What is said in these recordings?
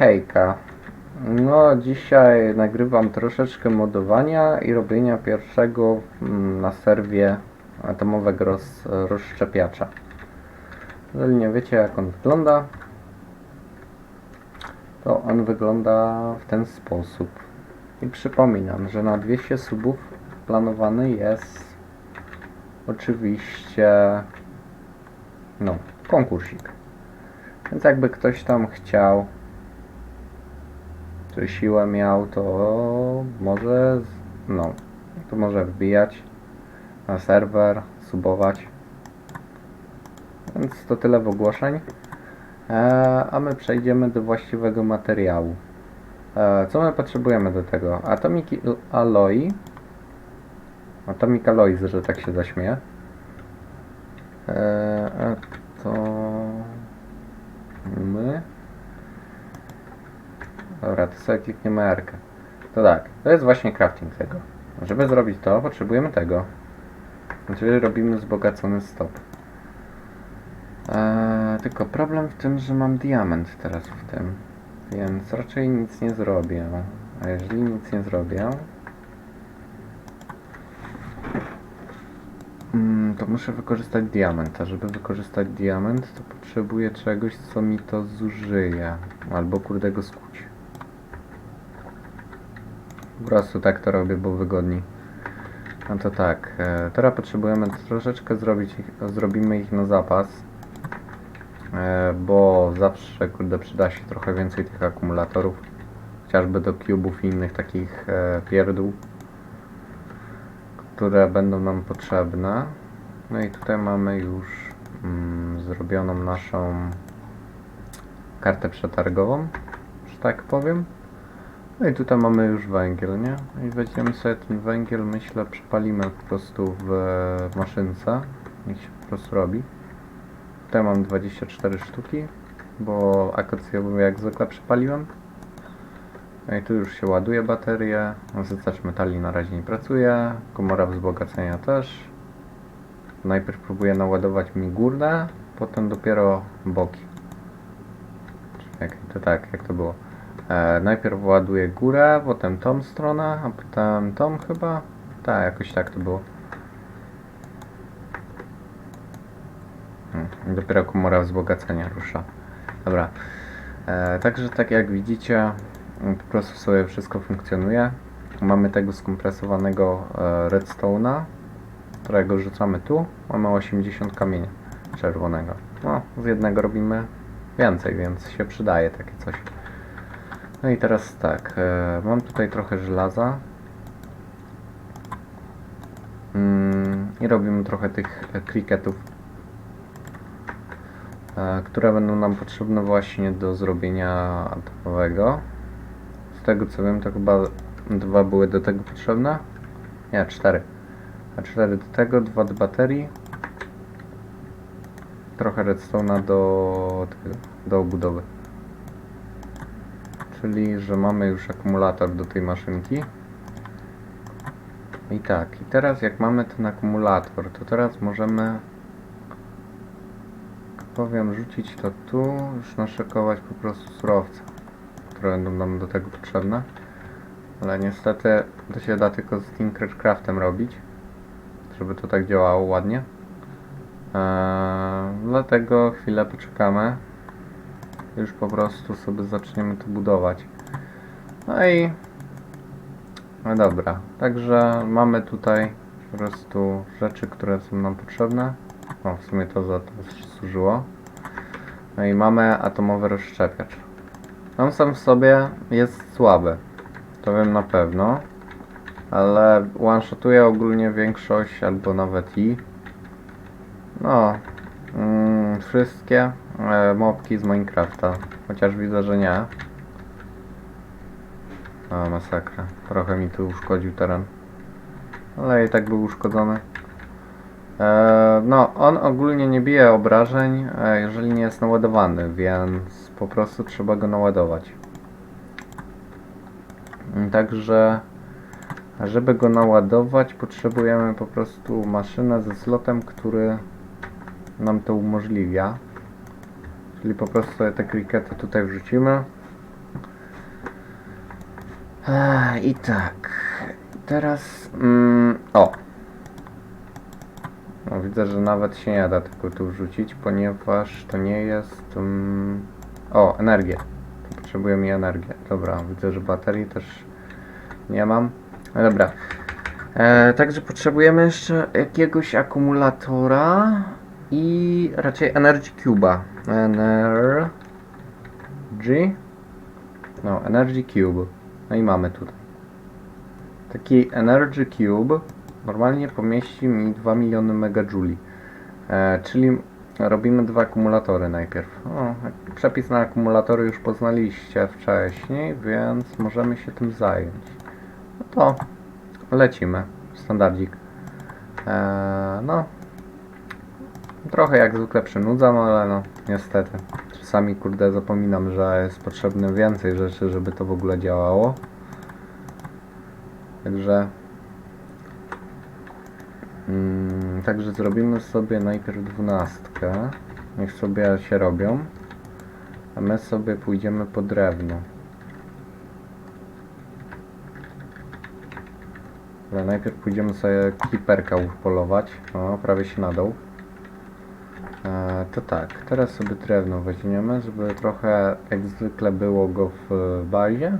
Hejka. No, dzisiaj nagrywam troszeczkę modowania i robienia pierwszego mm, na serwie atomowego roz, rozszczepiacza. Jeżeli nie wiecie jak on wygląda, to on wygląda w ten sposób. I przypominam, że na 200 subów planowany jest oczywiście no, konkursik. Więc jakby ktoś tam chciał, czy siłę miał, to może, no, to może wbijać na serwer, subować. Więc to tyle w ogłoszeń. E, a my przejdziemy do właściwego materiału. E, co my potrzebujemy do tego? Atomic Alloy. Atomic Alloys, że tak się zaśmieję. E, to my. Dobra, to sobie klikniemy R. -kę. To tak, to jest właśnie crafting tego. Żeby zrobić to, potrzebujemy tego. Czyli robimy wzbogacony stop. Eee, tylko problem w tym, że mam diament teraz w tym. Więc raczej nic nie zrobię. A jeżeli nic nie zrobię, Mm, to muszę wykorzystać diament, a żeby wykorzystać diament, to potrzebuję czegoś, co mi to zużyje. Albo kurde go skuć. Po prostu tak to robię, bo wygodniej. No to tak, e, teraz potrzebujemy troszeczkę zrobić ich, zrobimy ich na zapas. E, bo zawsze kurde przyda się trochę więcej tych akumulatorów. Chociażby do cubów i innych takich e, pierdół które będą nam potrzebne. No i tutaj mamy już mm, zrobioną naszą kartę przetargową, że tak powiem. No i tutaj mamy już węgiel, nie? I weźmiemy sobie ten węgiel, myślę, przepalimy po prostu w, maszynce. Niech się po prostu robi. Tutaj mam 24 sztuki, bo akacjową jak zwykle przepaliłem. No i tu już się ładuje bateria. Zyskacz metali na razie nie pracuje. Komora wzbogacenia też. Najpierw próbuję naładować mi górne, potem dopiero boki. Jak, to tak, jak to było. E, najpierw ładuję górę, potem tą stronę, a potem tą chyba. Tak, jakoś tak to było. Hmm, dopiero komora wzbogacenia rusza. Dobra. E, także tak jak widzicie, po prostu sobie wszystko funkcjonuje. Mamy tego skompresowanego e, redstone'a, którego rzucamy tu. Mamy 80 kamienia czerwonego. No, z jednego robimy więcej, więc się przydaje takie coś. No i teraz tak, e, mam tutaj trochę żelaza. Mm, I robimy trochę tych e, kriketów, e, które będą nam potrzebne właśnie do zrobienia atomowego. Z tego co wiem, to chyba dwa były do tego potrzebne. Nie, cztery. A cztery do tego, dwa do baterii. Trochę redstone'a do, do obudowy. Czyli, że mamy już akumulator do tej maszynki. I tak, i teraz jak mamy ten akumulator, to teraz możemy powiem rzucić to tu, już naszykować po prostu surowce które będą nam do tego potrzebne. Ale niestety to się da tylko z Tinkercraftem robić, żeby to tak działało ładnie. Eee, dlatego chwilę poczekamy. Już po prostu sobie zaczniemy to budować. No i... No dobra, także mamy tutaj po prostu rzeczy, które są nam potrzebne. No w sumie to za to służyło. No i mamy atomowy rozszczepiacz. On sam w sobie jest słaby. To wiem na pewno. Ale one-shotuje ogólnie większość, albo nawet i. No. Mm, wszystkie e, mobki z Minecrafta. Chociaż widzę, że nie. O, masakra. Trochę mi tu uszkodził teren. Ale i tak był uszkodzony. E, no, on ogólnie nie bije obrażeń, e, jeżeli nie jest naładowany, więc po prostu trzeba go naładować. Także, żeby go naładować, potrzebujemy po prostu maszynę ze slotem, który nam to umożliwia. Czyli po prostu sobie te krikety tutaj wrzucimy. I tak. Teraz. Mm, o. No, widzę, że nawet się nie da tego tu wrzucić, ponieważ to nie jest. Mm, o, energię. Potrzebuję mi energię. Dobra, widzę, że baterii też nie mam. No dobra. E, także potrzebujemy jeszcze jakiegoś akumulatora i raczej Energy Cube'a. Energy. No, Energy Cube. No i mamy tutaj. Taki Energy Cube normalnie pomieści mi 2 miliony megajuli. E, czyli robimy dwa akumulatory najpierw. O, przepis na akumulatory już poznaliście wcześniej, więc możemy się tym zająć. No to lecimy. Standardzik. E, no. Trochę jak zwykle przynudzam, ale no niestety. Czasami kurde zapominam, że jest potrzebne więcej rzeczy, żeby to w ogóle działało. Także mm, Także zrobimy sobie najpierw dwunastkę. Niech sobie się robią. A my sobie pójdziemy po drewno. Ale najpierw pójdziemy sobie kiperka polować. O, prawie się nadał. To tak, teraz sobie drewno weźmiemy, żeby trochę jak zwykle było go w bazie.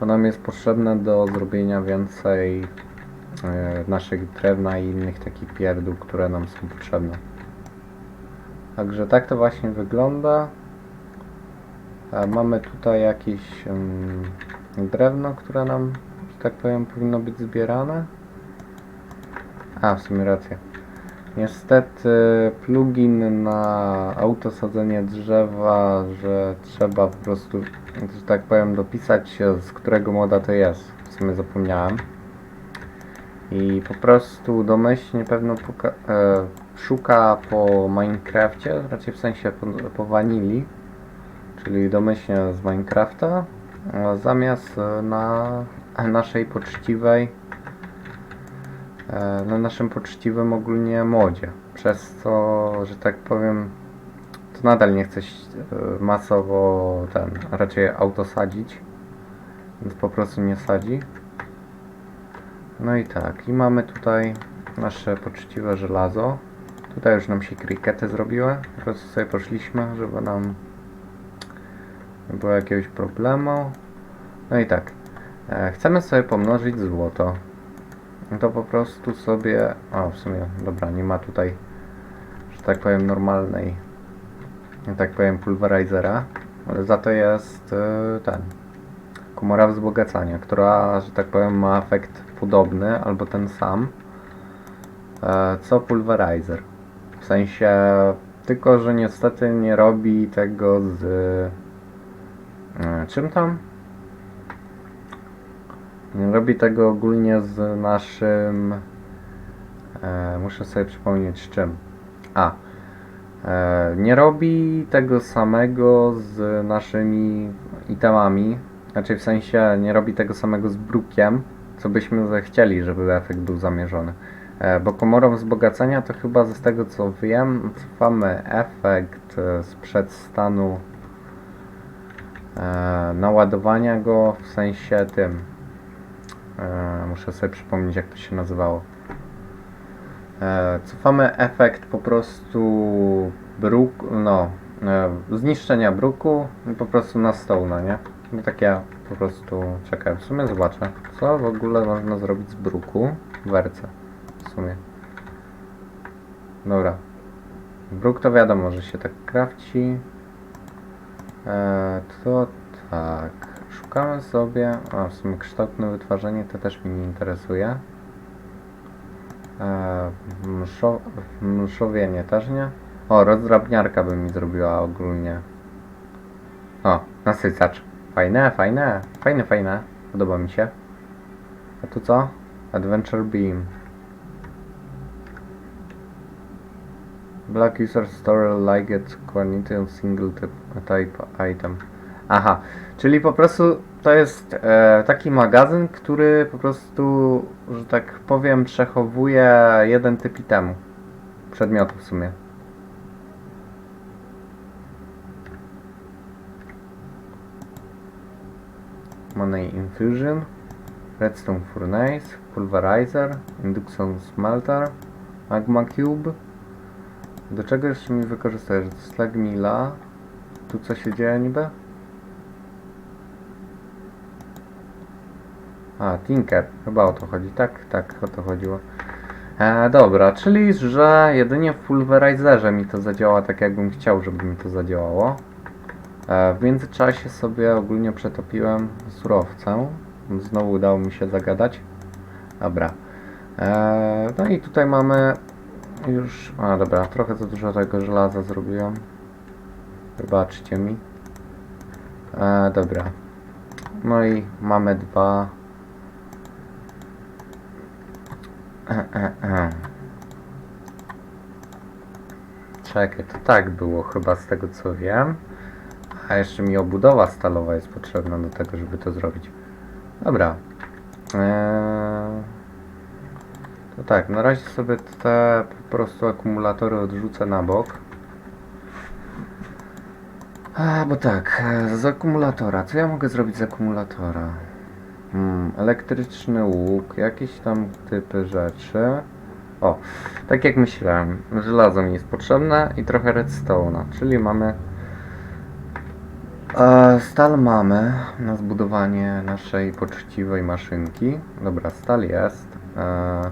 To nam jest potrzebne do zrobienia więcej e, naszych drewna i innych takich pierdół, które nam są potrzebne. Także tak to właśnie wygląda. Mamy tutaj jakieś drewno, które nam, że tak powiem, powinno być zbierane. A, w sumie racja. Niestety plugin na autosadzenie drzewa, że trzeba po prostu, że tak powiem, dopisać z którego moda to jest. W sumie zapomniałem. I po prostu domyślnie pewno e, szuka po Minecrafcie, raczej w sensie po, po wanili, czyli domyślnie z Minecrafta, zamiast na naszej poczciwej na naszym poczciwym ogólnie modzie. Przez co, że tak powiem, to nadal nie chce się, e, masowo ten, raczej auto sadzić, więc po prostu nie sadzi. No i tak, i mamy tutaj nasze poczciwe żelazo. Tutaj już nam się krikety zrobiły, po prostu sobie poszliśmy, żeby nam nie było jakiegoś problemu. No i tak, e, chcemy sobie pomnożyć złoto. No to po prostu sobie. O, w sumie, dobra, nie ma tutaj, że tak powiem, normalnej, że tak powiem, pulverizera, ale za to jest yy, ten. Komora wzbogacania, która, że tak powiem, ma efekt podobny albo ten sam e, co pulverizer. W sensie, tylko że niestety nie robi tego z. e, czym tam? Robi tego ogólnie z naszym. E, muszę sobie przypomnieć z czym. A. E, nie robi tego samego z naszymi itemami. Znaczy w sensie nie robi tego samego z brukiem, co byśmy zechcieli, żeby efekt był zamierzony. E, bo komorą wzbogacenia to chyba z tego co wiem, mamy efekt e, sprzed stanu e, naładowania go w sensie tym. E, muszę sobie przypomnieć, jak to się nazywało. E, cofamy efekt po prostu bruk, no, e, zniszczenia bruku po prostu na stołna, nie? No tak ja po prostu czekaj, w sumie zobaczę, co w ogóle można zrobić z bruku werce. W sumie. Dobra. Bruk to wiadomo, że się tak krawci. E, to tak. Szukamy sobie. A w sumie kształtne wytwarzanie to też mnie nie interesuje. E, mszo, też nie. O, rozdrabniarka by mi zrobiła ogólnie. O, nasycacz. Fajne, fajne. Fajne, fajne. Podoba mi się. A tu co? Adventure Beam. Black user store like it quantity of single type, type item. Aha, czyli po prostu to jest e, taki magazyn, który po prostu, że tak powiem, przechowuje jeden typ itemu. Przedmiotu w sumie. Money Infusion, Redstone Furnace, Pulverizer, Induction Smelter, Magma Cube. Do czego jeszcze mi wykorzystujesz? Slag Mila. Tu co się dzieje niby? A, Tinker. Chyba o to chodzi. Tak, tak, o to chodziło. E, dobra, czyli że jedynie w Pulverizerze mi to zadziała tak jakbym chciał, żeby mi to zadziałało. E, w międzyczasie sobie ogólnie przetopiłem surowcem. Znowu udało mi się zagadać. Dobra. E, no i tutaj mamy już... A dobra, trochę za dużo tego żelaza zrobiłem. Wybaczcie mi. E, dobra. No i mamy dwa... E, e, e. Czekaj, to tak było chyba z tego co wiem. A jeszcze mi obudowa stalowa jest potrzebna do tego, żeby to zrobić. Dobra. Eee, to tak, na razie sobie te po prostu akumulatory odrzucę na bok. A, bo tak, e, z akumulatora. Co ja mogę zrobić z akumulatora? Hmm, elektryczny łuk, jakieś tam typy rzeczy. O, tak jak myślałem, żelazo mi jest potrzebne i trochę redstone'a, czyli mamy E, Stal mamy na zbudowanie naszej poczciwej maszynki. Dobra, stal jest. E,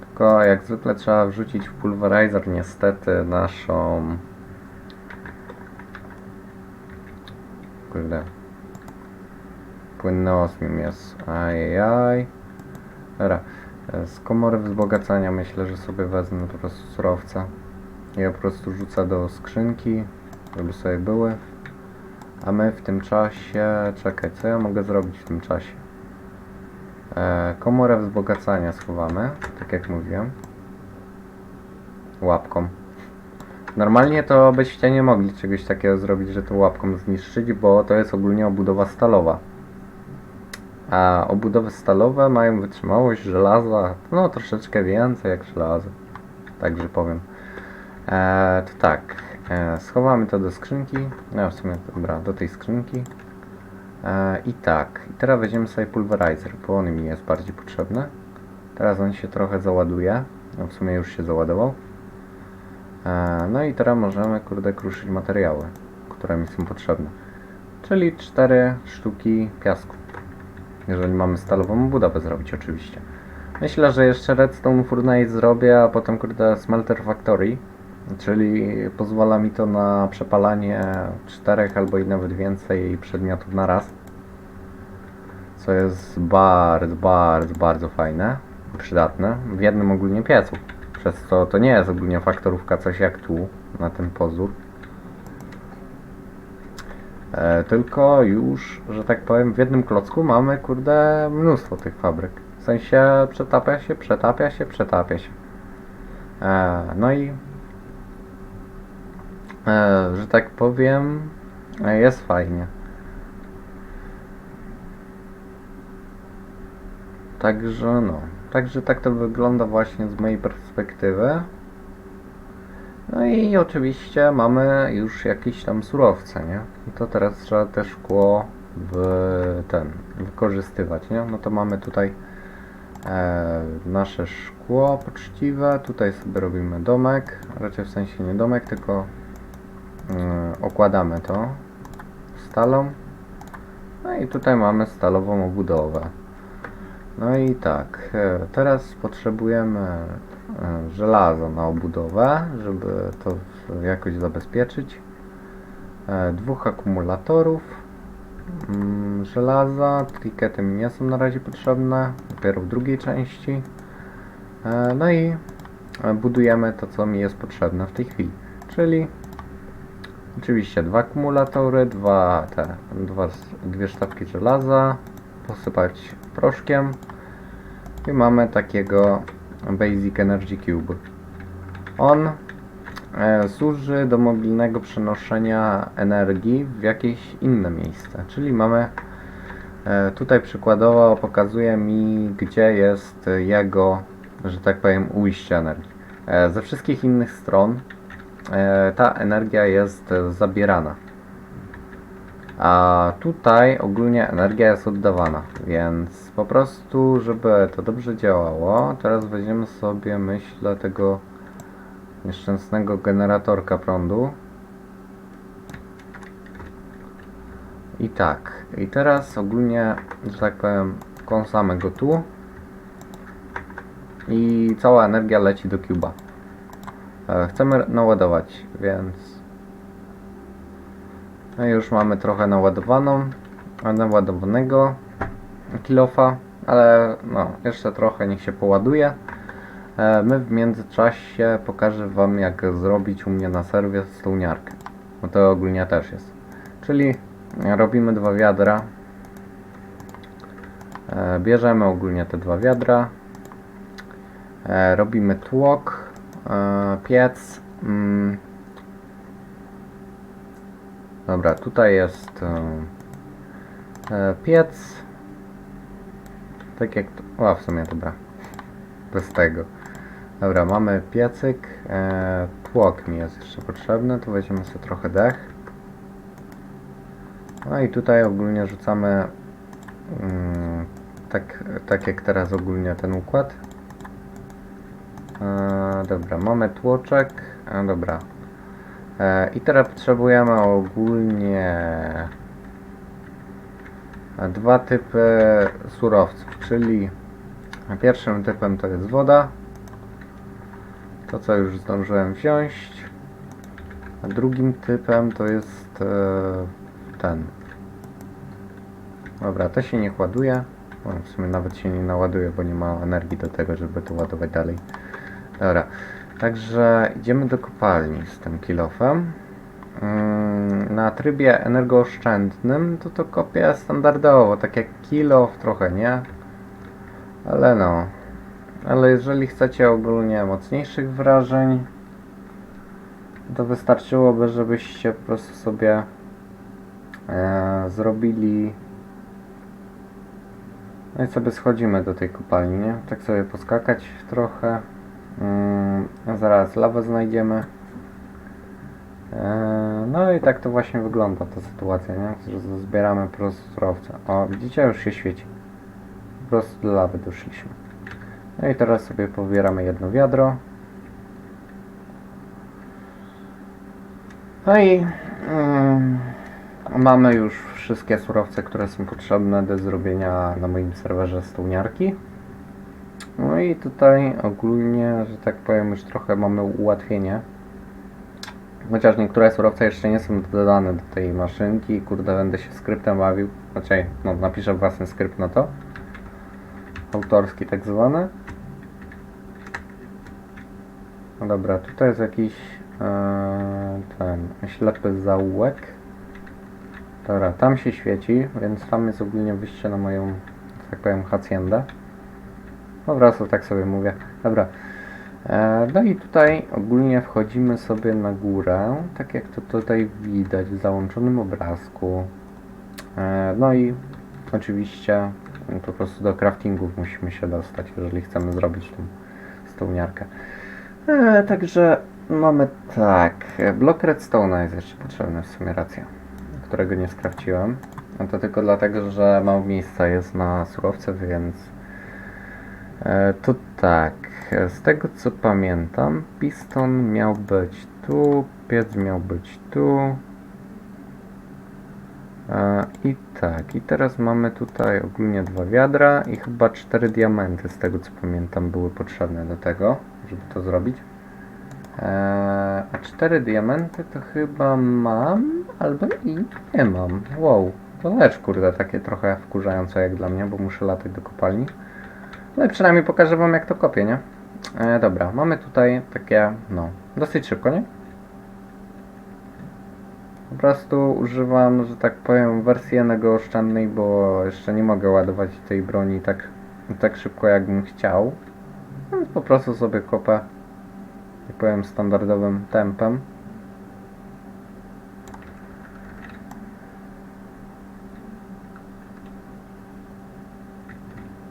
tylko jak zwykle trzeba wrzucić w pulverizer niestety naszą... Kurde. Płynny osmium jest. Ajajaj. Dobra. Z komory wzbogacania myślę, że sobie wezmę po prostu surowce. Ja po prostu rzucę do skrzynki, żeby sobie były. A my w tym czasie... Czekaj, co ja mogę zrobić w tym czasie? E, komorę wzbogacania schowamy, tak jak mówiłem. Łapką. Normalnie to byście nie mogli czegoś takiego zrobić, że to łapką zniszczyć, bo to jest ogólnie obudowa stalowa. A obudowy stalowe mają wytrzymałość żelaza, no troszeczkę więcej jak żelazo. Także powiem. E, to tak, e, schowamy to do skrzynki. No w sumie, dobra, do tej skrzynki. E, I tak, i teraz weźmiemy sobie pulverizer, bo on mi jest bardziej potrzebny. Teraz on się trochę załaduje. No w sumie już się załadował. E, no i teraz możemy, kurde, kruszyć materiały, które mi są potrzebne. Czyli cztery sztuki piasku. Jeżeli mamy stalową budowę zrobić oczywiście. Myślę, że jeszcze Redstone Furnace zrobię, a potem kurde Smelter Factory. Czyli pozwala mi to na przepalanie czterech albo i nawet więcej przedmiotów na raz. Co jest bardzo, bardzo, bardzo fajne przydatne w jednym ogólnie piecu. Przez co to nie jest ogólnie faktorówka coś jak tu, na ten pozór. E, tylko już, że tak powiem, w jednym klocku mamy, kurde, mnóstwo tych fabryk. W sensie przetapia się, przetapia się, przetapia się. E, no i, e, że tak powiem, jest fajnie. Także no, także tak to wygląda właśnie z mojej perspektywy. No i oczywiście mamy już jakieś tam surowce, nie? I to teraz trzeba te szkło w ten wykorzystywać, nie? No to mamy tutaj e, nasze szkło poczciwe, tutaj sobie robimy domek, raczej w sensie nie domek, tylko mm, okładamy to stalą. No i tutaj mamy stalową obudowę. No i tak, e, teraz potrzebujemy żelazo na obudowę, żeby to jakoś zabezpieczyć. E, Dwóch akumulatorów mm, żelaza, trikety mi nie są na razie potrzebne, dopiero w drugiej części. E, No i e, budujemy to, co mi jest potrzebne w tej chwili, czyli oczywiście dwa akumulatory, dwa te, dwa, dwie sztabki żelaza, posypać proszkiem i mamy takiego Basic Energy Cube. On e, służy do mobilnego przenoszenia energii w jakieś inne miejsce, czyli mamy e, tutaj przykładowo pokazuje mi gdzie jest jego, że tak powiem, ujście energii. E, ze wszystkich innych stron e, ta energia jest zabierana. A tutaj ogólnie energia jest oddawana, więc po prostu, żeby to dobrze działało, teraz weźmiemy sobie, myślę, tego nieszczęsnego generatorka prądu. I tak, i teraz ogólnie, że tak powiem, kąsamy go tu i cała energia leci do cuba. E, Chcemy naładować, więc no już mamy trochę naładowaną, naładowanego kilofa, ale no, jeszcze trochę niech się poładuje. E, My w międzyczasie pokażę Wam jak zrobić u mnie na serwie stołniarkę. Bo to ogólnie też jest. Czyli robimy dwa wiadra. E, Bierzemy ogólnie te dwa wiadra. E, Robimy tłok, piec. Dobra, tutaj jest e, e, piec. Tak jak to. O, w sumie dobra. Bez tego. Dobra, mamy piecyk. E, tłok mi jest jeszcze potrzebny. Tu weźmiemy sobie trochę dech. No i tutaj ogólnie rzucamy mm, tak, tak jak teraz ogólnie ten układ. E, dobra, mamy tłoczek. E, dobra. E, I teraz potrzebujemy ogólnie dwa typy surowców, czyli pierwszym typem to jest woda. To co już zdążyłem wziąć. A drugim typem to jest e, ten. Dobra, to się nie ładuje. W sumie nawet się nie naładuje, bo nie ma energii do tego, żeby to ładować dalej. Dobra, także idziemy do kopalni z tym kilofem. Mm, Na trybie energooszczędnym to to kopię standardowo, tak jak kilof trochę, nie? Ale no. Ale jeżeli chcecie ogólnie mocniejszych wrażeń, to wystarczyłoby, żebyście po prostu sobie e, zrobili. No i sobie schodzimy do tej kopalni, nie? Tak sobie poskakać trochę. Mm, zaraz lawę znajdziemy. E, no i tak to właśnie wygląda ta sytuacja, nie? Że zbieramy po prostu surowce. O, widzicie, już się świeci. Po prostu do lawy doszliśmy. No i teraz sobie pobieramy jedno wiadro. No i mm, mamy już wszystkie surowce, które są potrzebne do zrobienia na moim serwerze stołniarki. No i tutaj ogólnie, że tak powiem, już trochę mamy ułatwienie. Chociaż niektóre surowce jeszcze nie są dodane do tej maszynki, kurde, będę się skryptem bawił. Znaczy, no, napiszę własny skrypt na to. Autorski tak zwany. No dobra, tutaj jest jakiś e, ten ślepy zaułek. Dobra, tam się świeci, więc tam jest ogólnie wyjście na moją, tak powiem, haciendę. Po prostu tak sobie mówię. Dobra. E, no i tutaj ogólnie wchodzimy sobie na górę, tak jak to tutaj widać w załączonym obrazku. E, no i oczywiście po prostu do craftingów musimy się dostać, jeżeli chcemy zrobić tą stołniarkę. E, także mamy tak, blok redstone'a jest jeszcze potrzebny, w sumie racja, którego nie skrawciłem. No to tylko dlatego, że mało miejsca jest na surowce, więc to tak, e, z tego co pamiętam, piston miał być tu, piec miał być tu. E, I tak, i teraz mamy tutaj ogólnie dwa wiadra i chyba cztery diamenty, z tego co pamiętam, były potrzebne do tego, żeby to zrobić. A cztery diamenty to chyba mam, albo i nie mam. Wow, to też kurde takie trochę wkurzające jak dla mnie, bo muszę latać do kopalni. No i przynajmniej pokażę wam jak to kopię, nie? E, dobra, mamy tutaj takie, no, dosyć szybko, nie? Po prostu używam, że tak powiem, wersji energooszczędnej, bo jeszcze nie mogę ładować tej broni tak, tak szybko jakbym chciał. Więc po prostu sobie kopę, jak powiem, standardowym tempem.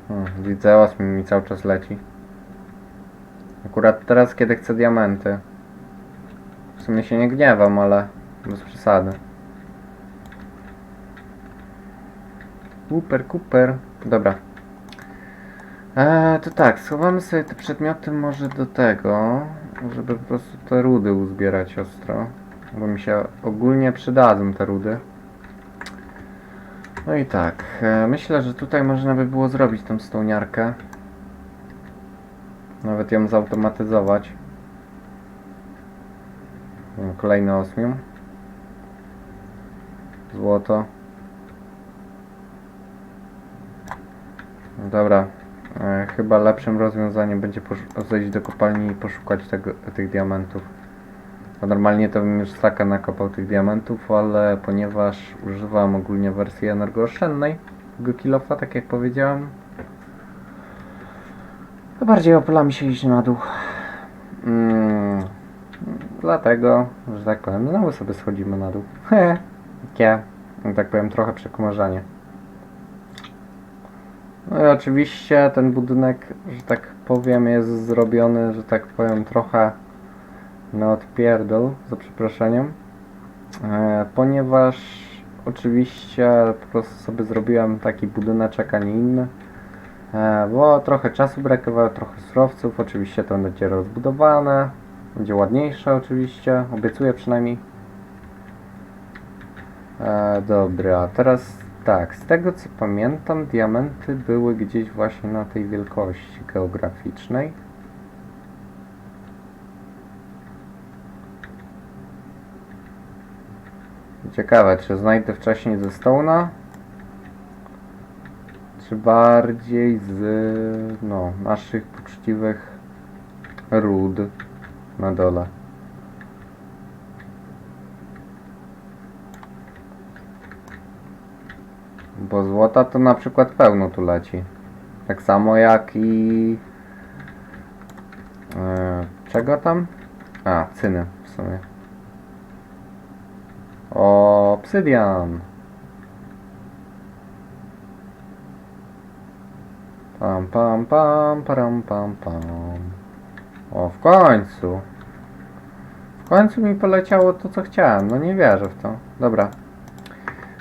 Hmm, widzę, osmi mi cały czas leci. Akurat teraz, kiedy chcę diamenty. W sumie się nie gniewam, ale bez przesady. Super, super. Dobra. Eee, to tak, schowamy sobie te przedmioty może do tego, żeby po prostu te rudy uzbierać ostro. Bo mi się ogólnie przydadzą te rudy. No i tak, e, myślę, że tutaj można by było zrobić tą stołniarkę. Nawet ją zautomatyzować. Kolejny osmium. Złoto. Dobra. E, chyba lepszym rozwiązaniem będzie zejść do kopalni i poszukać tego, tych diamentów. Normalnie to bym już staka nakopał tych diamentów, ale ponieważ używam ogólnie wersji energooszczędnej tego kilofa, tak jak powiedziałem, to bardziej opyla mi się iść na dół. Mm, dlatego, że tak powiem, znowu sobie schodzimy na dół. He, takie, tak powiem, trochę przekomarzanie. No i oczywiście ten budynek, że tak powiem, jest zrobiony, że tak powiem, trochę na odpierdol, za przeproszeniem. E, ponieważ oczywiście po prostu sobie zrobiłem taki budyneczek, a nie inny. E, bo trochę czasu brakowało, trochę surowców. Oczywiście to będzie rozbudowane. Będzie ładniejsze oczywiście, obiecuję przynajmniej. E, dobra, teraz tak, z tego co pamiętam, diamenty były gdzieś właśnie na tej wielkości geograficznej. Ciekawe, czy znajdę wcześniej ze Stone'a? Czy bardziej z no, naszych poczciwych ród na dole? Bo złota to na przykład pełno tu leci. Tak samo jak i... E, czego tam? A, cyny w sumie. Obsydian. Pam, pam, pam, param, pam, pam. O, w końcu. W końcu mi poleciało to, co chciałem. No nie wierzę w to. Dobra.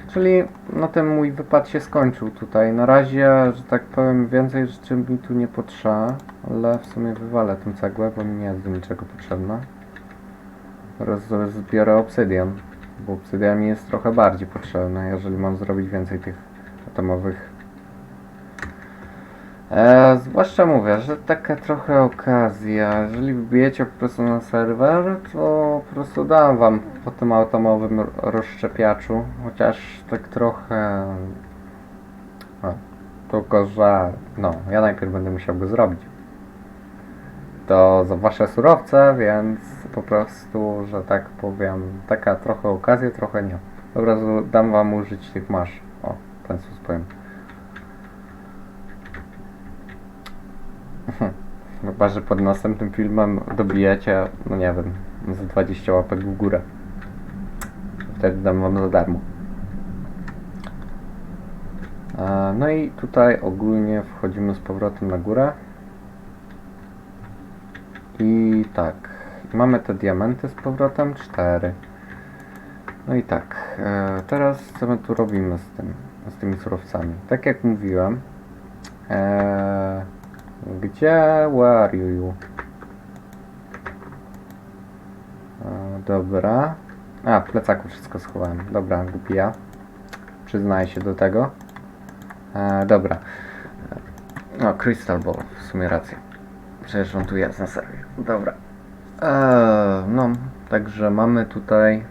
Czyli na tym mój wypad się skończył tutaj. Na razie, że tak powiem, więcej rzeczy mi tu nie potrzeba, ale w sumie wywalę tę cegłę, bo mi nie jest do niczego potrzebna. Teraz zbiorę obsydian, bo obsydian mi jest trochę bardziej potrzebny, jeżeli mam zrobić więcej tych atomowych. E, zwłaszcza mówię, że taka trochę okazja. Jeżeli wbijecie po prostu na serwer, to po prostu dam wam po tym atomowym ro- rozszczepiaczu. Chociaż tak trochę. O, tylko, że no, ja najpierw będę musiał go zrobić. To za wasze surowce, więc po prostu, że tak powiem, taka trochę okazja, trochę nie. Po prostu dam wam użyć tych masz. O, ten sposób powiem. Chyba, że pod następnym filmem dobijecie, no nie wiem, z 20 łapek w górę. Wtedy dam wam za darmo. E, No i tutaj ogólnie wchodzimy z powrotem na górę. I tak, mamy te diamenty z powrotem, cztery. No i tak, e, teraz co my tu robimy z tym, z tymi surowcami? Tak jak mówiłem, e, gdzie, where are you? E, dobra. A, w plecaku wszystko schowałem. Dobra, głupi ja. Przyznaję się do tego. Dobra. No, Crystal Ball, w sumie rację. Przecież on tu jest na serwie. Dobra. E, no, także mamy tutaj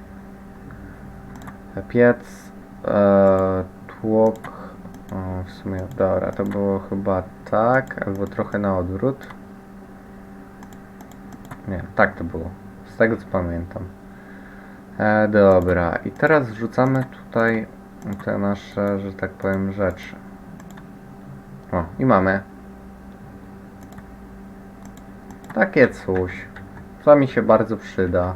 piec, e, tłok. O, w sumie, dobra, to było chyba tak, albo trochę na odwrót. Nie, tak to było. Z tego co pamiętam. E, dobra, i teraz wrzucamy tutaj te nasze, że tak powiem, rzeczy. O, i mamy. Takie coś, co mi się bardzo przyda.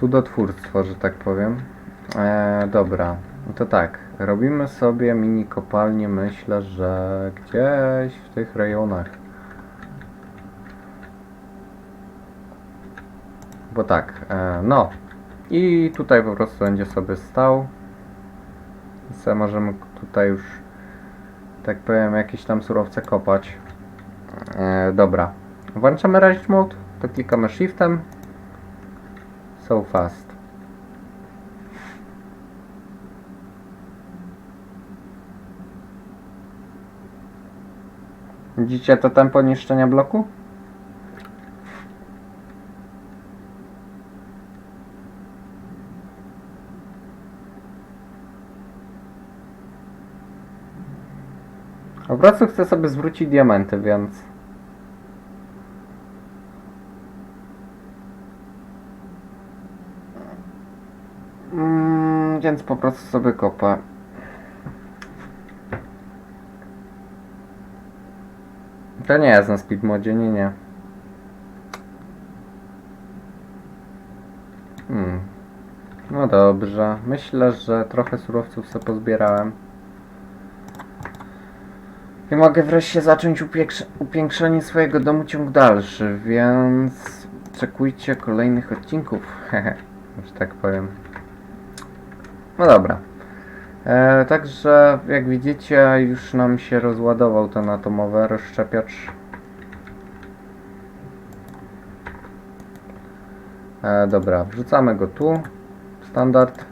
Cudotwórstwo, że tak powiem. E, dobra, no to tak. Robimy sobie mini kopalnię, myślę, że gdzieś w tych rejonach. Bo tak, e, no. I tutaj po prostu będzie sobie stał. Co możemy tutaj już, tak powiem, jakieś tam surowce kopać. E, dobra. Włączamy Rage Mode, to klikamy Shiftem. So fast. Widzicie to tempo niszczenia bloku? Prostu chcę sobie zwrócić diamenty, więc... Mm, więc po prostu sobie kopę. To nie jest na speed modzie, nie, nie. Hmm. No dobrze. Myślę, że trochę surowców sobie pozbierałem. I mogę wreszcie zacząć upiększ- upiększanie swojego domu ciąg dalszy, więc czekujcie kolejnych odcinków. Hehe, że tak powiem. No dobra. E, także jak widzicie już nam się rozładował ten atomowy rozszczepiacz. E, dobra, wrzucamy go tu. Standard.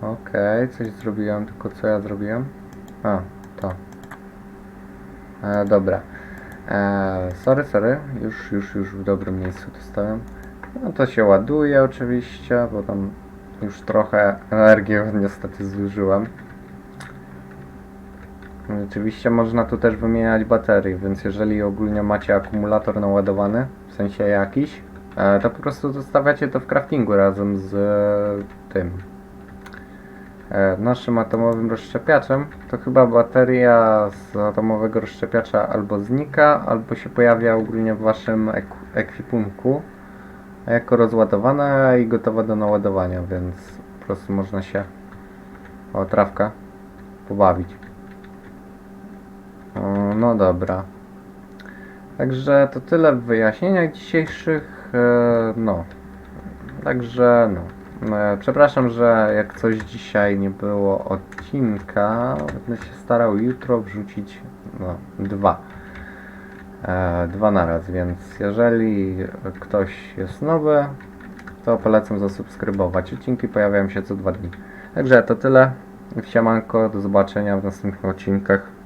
Okej, coś zrobiłem, tylko co ja zrobiłem? A, to. E, dobra. E, sorry, sorry. Już, już, już w dobrym miejscu to stałem. No to się ładuje oczywiście, bo tam już trochę energii niestety zużyłem. Oczywiście można tu też wymieniać baterii, więc jeżeli ogólnie macie akumulator naładowany, w sensie jakiś, e, to po prostu zostawiacie to w craftingu razem z e, tym naszym atomowym rozszczepiaczem, to chyba bateria z atomowego rozszczepiacza albo znika, albo się pojawia ogólnie w waszym ek ekwipunku jako rozładowana i gotowa do naładowania, więc po prostu można się o trawka pobawić. No dobra. Także to tyle w wyjaśnieniach dzisiejszych. E, no. Także no. E, Przepraszam, że jak coś dzisiaj nie było odcinka, będę się starał jutro wrzucić no, dwa. E, dwa więc jeżeli ktoś jest nowy, to polecam zasubskrybować. Odcinki pojawiają się co dwa dni. Także to tyle. Siemanko, do zobaczenia w następnych odcinkach.